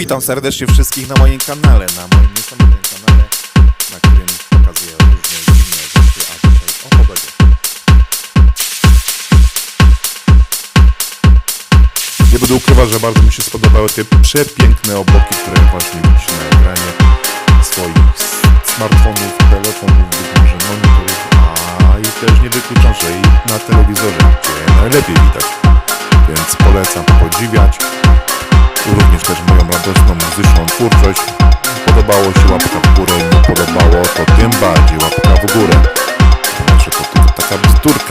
witam serdecznie wszystkich na moim kanale, na moim niesamowitym kanale, na którym pokazuję różne dziwne rzeczy, a dzisiaj o pogodzie. Nie będę ukrywać, że bardzo mi się spodobały te przepiękne obłoki, które właśnie widzicie na ekranie swoich smartfonów, telefonów, być może monitorów, a i też nie wykluczam, że i na telewizorze, gdzie najlepiej widać. Więc polecam podziwiać również też moją radosną muzyczną twórczość. Podobało się łapka w górę, nie podobało to tym bardziej łapka w górę. Znaczy to tylko taka bzdurka.